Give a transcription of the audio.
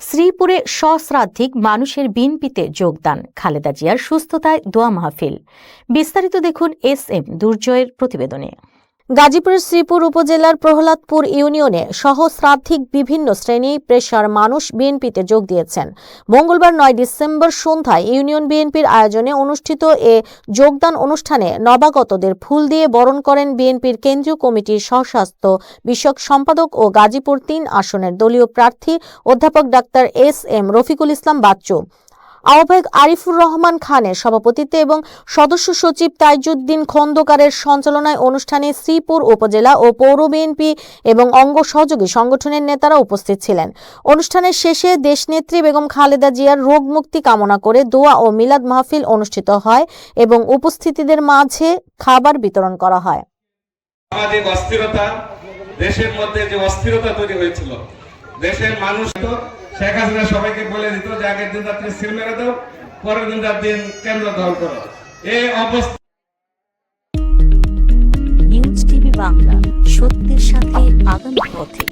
শ্রীপুরে সহস্রাধিক মানুষের বিএনপিতে যোগদান। খালেদা জিয়ার সুস্থতায় দোয়া মাহফিল। বিস্তারিত দেখুন এস এম দুর্জয়ের প্রতিবেদনে। গাজীপুরের শ্রীপুর উপজেলার প্রহ্লাদপুর ইউনিয়নে সহস্রাধিক বিভিন্ন শ্রেণি পেশার মানুষ বিএনপিতে যোগ দিয়েছেন। মঙ্গলবার নয় ডিসেম্বর সন্ধ্যায় ইউনিয়ন বিএনপির আয়োজনে অনুষ্ঠিত এ যোগদান অনুষ্ঠানে নবাগতদের ফুল দিয়ে বরণ করেন বিএনপির কেন্দ্রীয় কমিটির সহস্বাস্থ্য বিষয়ক সম্পাদক ও গাজীপুর তিন আসনের দলীয় প্রার্থী অধ্যাপক ডাক্তার এস এম রফিকুল ইসলাম বাচ্চু। আহ্বায়ক আরিফুর রহমান খানের সভাপতিত্বে এবং সদস্য সচিব তাইজুদ্দিন খন্দকারের সঞ্চালনায় অনুষ্ঠানে শ্রীপুর উপজেলা ও পৌর বিএনপি এবং অঙ্গ সহযোগী সংগঠনের নেতারা উপস্থিত ছিলেন। অনুষ্ঠানের শেষে দেশনেত্রী বেগম খালেদা জিয়ার রোগ মুক্তি কামনা করে দোয়া ও মিলাদ মাহফিল অনুষ্ঠিত হয় এবং উপস্থিতিদের মাঝে খাবার বিতরণ করা হয়। সামাজিক অস্থিরতা, দেশের মধ্যে যে অস্থিরতা তৈরি হয়েছিল, দেশের মানুষ তো শেখ হাসিনা সবাইকে বলে দিত যে আগের দিন রাত্রে সিল মেরে দাও, পরের দিন রাত দিন কেন্দ্র দখল করো। এই অবস্থা নিউজ টিভি বাংলা, সত্যের সাথে আগামী পথে।